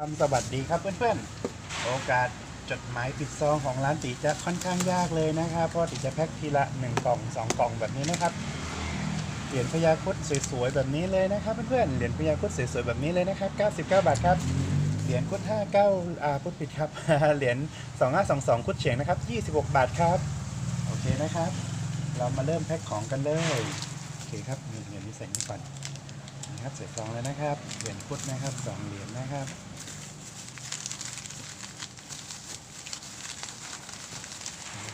ความสวัสดีครับเพื่อนๆ โอกาสจดหมายปิดซองของร้านตีจะค่อนข้างยากเลยนะครับ เพราะตีจะแพ็คทีละ 1 กล่อง 2 กล่องแบบนี้นะครับ เหรียญพญาครุดสวยๆแบบนี้เลยนะครับเพื่อนๆ เหรียญพญาครุดสวยๆแบบนี้เลยนะครับ 99 บาทครับ เหรียญครุด59อ่าครุดผิดครับ เหรียญ2522ครุดเฉียงนะครับ 26 บาทครับ โอเคนะครับ เรามาเริ่มแพ็คของกันเลย โอเคครับเหรียญนี้ใส่นี่ก่อนนะครับใส่ซองแล้วนะครับ เหรียญครุดนะครับสองเหรียญนะครับ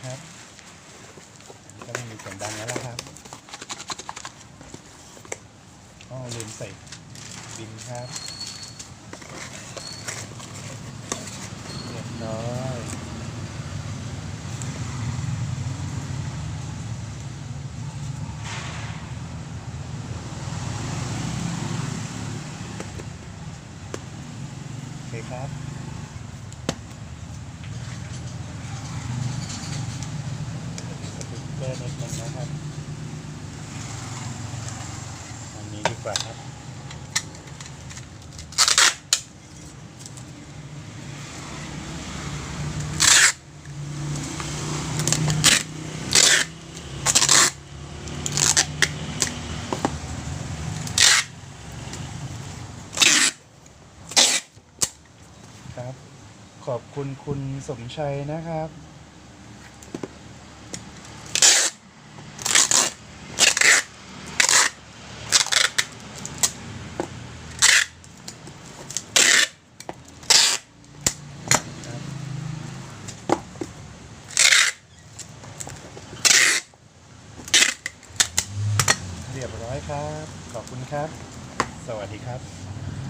นะครับก็ไม่มีเสียงดังแล้วละครับอ๋อลืมใส่บินครับเรียบร้อยโอเคครับ สติ๊กเกอร์ นิดนึงนะครับอันนี้ดีกว่าครับครับ ขอบคุณคุณสมชัยนะครับ รียบร้อยครับ ขอบคุณครับ สวัสดีครับ